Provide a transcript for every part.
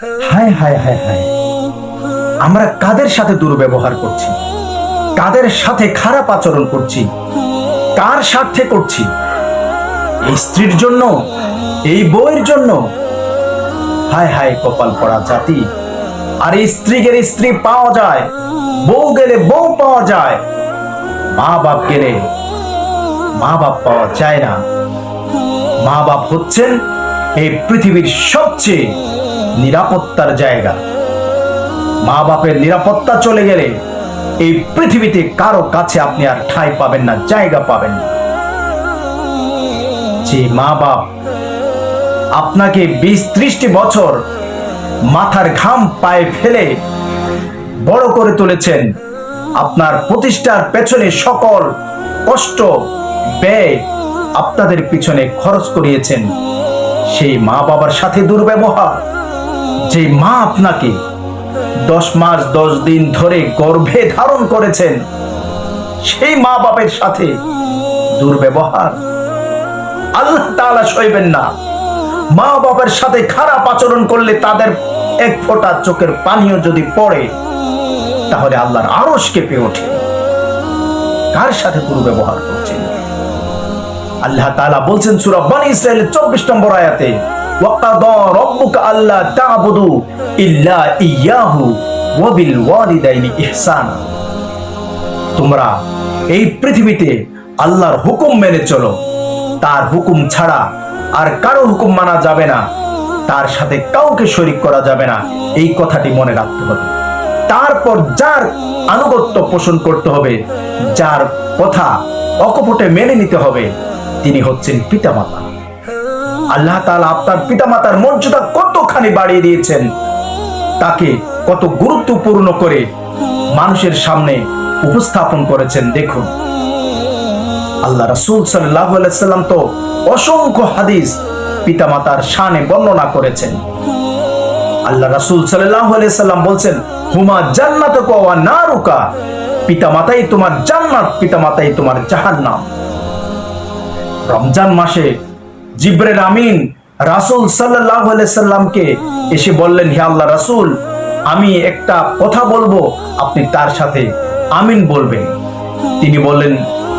হায় হায় হায় হায়। আমরা কাদের সাথে দুর্ব্যবহার করছি? কাদের সাথে খারাপ আচরণ করছি? কার স্বার্থে করছি? এই স্ত্রীর জন্য, এই বউয়ের জন্য? হায় হায়, কপাল পড়া জাতি। আর স্ত্রী গেলে স্ত্রী পাওয়া যায়, বউ গেলে বউ পাওয়া যায়। মা বাপ গেলে মা বাপ পাওয়া যায় না। মা বাপ হচ্ছেন এই পৃথিবীর সবচেয়ে নিরাপত্তার জায়গা। মা বাপের নিরাপত্তা চলে গেলে এই পৃথিবীতে কারও কাছে আপনি আর ঠাঁই পাবেন না, জায়গা পাবেন না। যে মা বাপ আপনাকে বিশ ত্রিশটি বছর মাথার ঘাম পায়ে ফেলে বড় করে তুলেছেন, আপনার প্রতিষ্ঠার পেছনে সকল কষ্ট, ব্যয় আপনাদের পিছনে খরচ করিয়েছেন। সেই মা বাবার সাথে দুর্ব্যবহার যে মা আপনাকে দশ মাস, দশ দিন ধরে গর্ভে ধারণ করেছেন, সেই মা বাপের সাথে দুর্ব্যবহার। আল্লাহ তাআলা সইবেন না। মা বাবার সাথে খারাপ আচরণ করলে তাদের এক ফোঁটা চোখের পানীয় যদি পড়ে, তাহলে আল্লাহর আরশ কেঁপে ওঠে। কার সাথে দুর্ব্যবহার করছেন? আল্লাহ তালা বলছেন, সূরা ইসরাইলের 24 নম্বর আয়াতে তোমরা এই পৃথিবীতে আল্লাহর হুকুম মেনে চলো। তার হুকুম ছাড়া আর কারও হুকুম মানা যাবে না। তার সাথে কাউকে শরিক করা যাবে না। এই কথাটি মনে রাখতে হবে। তারপর যার আনুগত্য পোষণ করতে হবে, যার কথা অকপটে মেনে নিতে হবে, তিনি হচ্ছেন পিতামাতা। আল্লাহ তাআলা আপনার পিতামাতার মর্যাদা কতখানি বাড়িয়ে দিয়েছেন? তাকে কত গুরুত্বপূর্ণ করে মানুষের সামনে উপস্থাপন করেছেন, দেখুন। আল্লাহ রাসূল আলাইহি সাল্লাম তো অসংখ্য হাদিস পিতামাতার শানে বর্ণনা করেছেন। আল্লাহ রাসূল আলাইহি সাল্লাম বলছেন, হুমা জান্নাতুকা ওয়া নারুকা। পিতামাতাই তোমার জান্নাত, পিতামাতাই তোমার জাহান্নাম। রমজান মাসে জিব্রেল আমিন, রাসূল আলাইহি সাল্লামকে এসে বললেন, হে আল্লাহ রাসূল, আমি একটা কথা বলব, আপনি তার সাথে আমিন বলবেন। তিনি বললেন,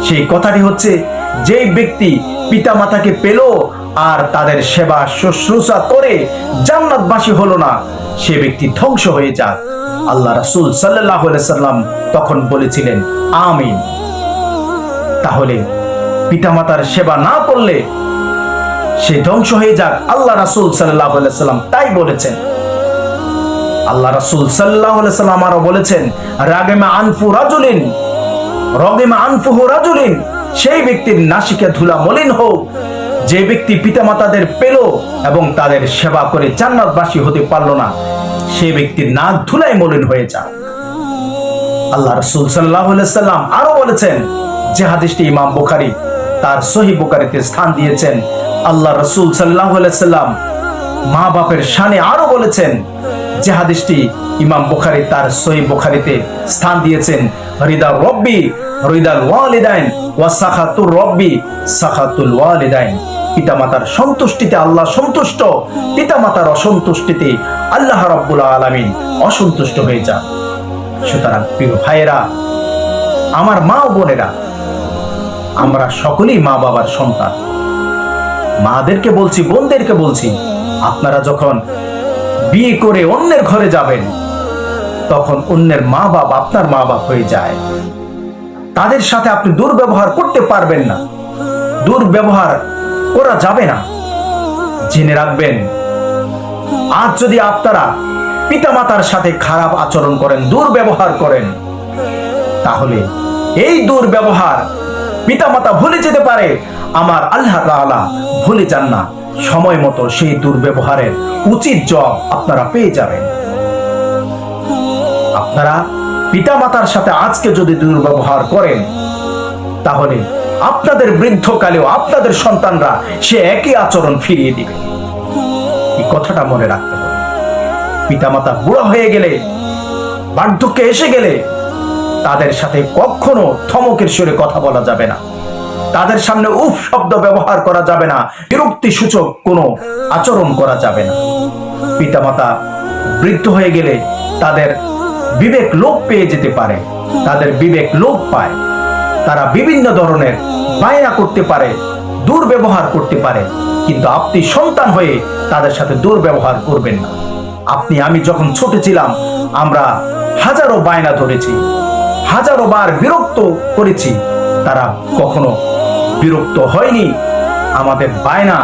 সেই কথাটি হচ্ছে, যেই ব্যক্তি পিতামাতাকে পেল আর তাদের সেবা শুশ্রূষা করে জান্নাতবাসী হলো না, সে ব্যক্তি ধ্বংস হয়ে যাক। আল্লাহ রাসূল আলাইহি সাল্লাম তখন বলেছিলেন, আমিন। তাহলে পিতামাতার সেবা না করলে সে ধ্বংস হয়ে যাক, আল্লাহ রাসূল আলাইহি সাল্লাম তাই বলেছেন। আল্লাহ রাসূল আলাইহি সাল্লাম আরও বলেছেন, রাগেমা আনফু রাজুলিন, রগেমা আনফুহু রাজুলিন, সেই ব্যক্তির নাসিকে ধুলা মলিন হোক, যে ব্যক্তি পিতামাতাদের পেল এবং তাদের সেবা করে জান্নাতবাসী হতে পারল না, সে ব্যক্তির নাক ধুলাই মলিন হয়ে যাক। আল্লাহ রসুল সাল্লাহ সাল্লাম আরও বলেছেন, যে হাদিসটি ইমাম বুখারি তার সহি বুখারিতে স্থান দিয়েছেন আল্লাহ রসুল সাল্লাহ সাল্লাম মা বাপের শানে আরও বলেছেন, যে হাদিসটি ইমাম বুখারি তার সহি বুখারিতে স্থান দিয়েছেন হৃদা রব্বি ওয়ালিদাইন, ওয়া সাখাতুর রব্বি, সাখাতুল ওয়ালিদাইন। পিতামাতার সন্তুষ্টিতে আল্লাহ সন্তুষ্ট, পিতামাতার অসন্তুষ্টিতে আল্লাহ রাব্বুল আলামিন অসন্তুষ্ট হয়ে যান। সুতরাং প্রিয় ভাইয়েরা, আমার মা ও বোনেরা, আমরা সকলেই মা বাবার সন্তান। মাদেরকে বলছি, বোনদেরকে বলছি, আপনারা যখন বিয়ে করে অন্যের ঘরে যাবেন, তখন অন্যের মা বাপ আপনার মা বাপ হয়ে যায়। তাদের সাথে আপনি দুর্ব্যবহার করতে পারবেন না। দুর্ব্যবহার করা যাবে না। জেনে রাখবেন, আজ যদি আপনারা পিতামাতার সাথে খারাপ আচরণ করেন, দুর্ব্যবহার করেন, তাহলে এই দুর্ব্যবহার পিতামাতা ভুলে যেতে পারে। আমার আল্লাহ তাআলা ভুলে যান না। সময় মতো সেই দুর্ব্যবহারের উচিত জব আপনারা পেয়ে যাবেন। আপনারা পিতামাতার সাথে আজকে যদি দুর্ব্যবহার করেন, তাহলে আপনাদের বৃদ্ধকালেও আপনাদের সন্তানরা সে একই আচরণ ফিরিয়ে দিবে। এই কথাটা মনে রাখতে হবে। পিতামাতা বুড়া হয়ে গেলে, বার্ধক্যে এসে গেলে তাদের সাথে কখনো থমকের সুরে কথা বলা যাবে না। তাদের সামনে উফ শব্দ ব্যবহার করা যাবে না বিরক্তি সূচক কোনো আচরণ করা যাবে না। পিতামাতা বৃদ্ধ হয়ে গেলে তাদের বিবেক লোপ পেয়ে যেতে পারে, তাদের বিবেক লোপ পায়। তারা বিভিন্ন ধরনের বায়না করতে পারে, দুর্ব্যবহার করতে পারে, কিন্তু আপনি সন্তান হয়ে তাদের সাথে দুর্ব্যবহার করবেন না। আপনি, আমি যখন ছোট ছিলাম, আমরা হাজারো বায়না ধরেছি হাজারো বার বিরক্ত করেছি। তারা কখনো বিরক্ত হয়নি। আমাদের বায়না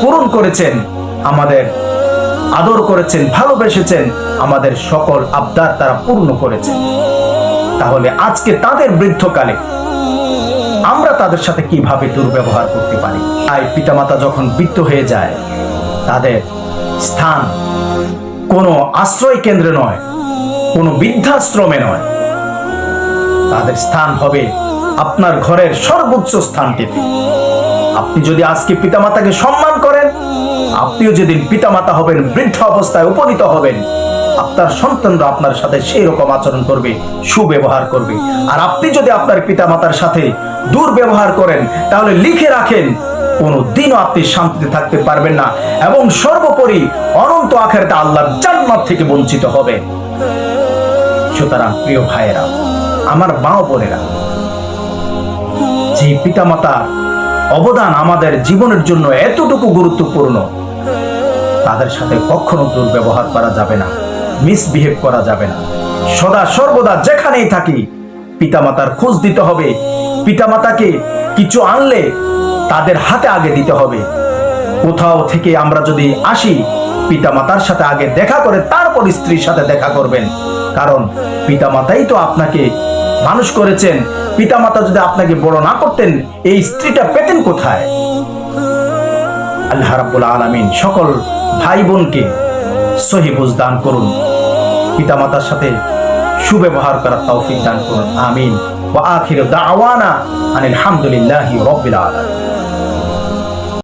পূরণ করেছেন, আমাদের আদর করেছেন, ভালোবেসেছেন, আমাদের সকল আবদার তারা পূর্ণ করেছেন। তাহলে আজকে তাদের বৃদ্ধকালে আমরা তাদের সাথে কীভাবে দুর্ব্যবহার করতে পারি? তাই পিতামাতা যখন বৃদ্ধ হয়ে যায়, তাদের স্থান কোনো আশ্রয় কেন্দ্রে নয়, কোনো বৃদ্ধাশ্রমে নয়। তাদের স্থান হবে আপনার ঘরের সর্বোচ্চ স্থানটিতে আপনি যদি আজকে পিতামাতাকে সম্মান করেন, আপনিও যেদিন পিতামাতা হবেন, বৃদ্ধ অবস্থায় উপনীত হবেন, আপনার সন্তানরা আপনার সাথে সেই রকম আচরণ করবে, সুব্যবহার করবে। আর আপনি যদি আপনার পিতামাতার সাথে দুর্ব্যবহার করেন, তাহলে লিখে রাখেন কোনো দিনও আপনি শান্তিতে থাকতে পারবেন না এবং সর্বোপরি অনন্ত আখেরাতে আল্লাহর জান্নাত থেকে বঞ্চিত হবে সুতরাং প্রিয় ভাইয়েরা আমার মা বোনেরা যে পিতামাতার অবদান আমাদের জীবনের জন্য এতটুকু গুরুত্বপূর্ণ, তাদের সাথে কখনো দুর্ব্যবহার করা যাবে না মিসবিহেভ করা যাবে না। সদা সর্বদা যেখানেই থাকি, পিতামাতার খোঁজ দিতে হবে, পিতামাতাকে কিছু আনলে তাদের হাতে আগে দিতে হবে। কোথাও থেকে আমরা যদি আসি, পিতামাতার সাথে আগে দেখা করে তারপর স্ত্রীর সাথে দেখা করবেন। কারণ পিতামাতাই তো আপনাকে মানুষ করেছেন। পিতামাতা যদি আপনাকে বড় না করতেন, এই স্ত্রীটা পেতেন কোথায়? আল্লাহ রাব্বুল আলামিন সকল ভাই বোনকে সহি দান করুন। পিতামাতার সাথে সুব্যবহার করার তৌফিক দান করুন। আমিন। ওয়া আখিরু দাওয়ানা আনিল হামদুলিল্লাহি রাব্বিল আলামিন।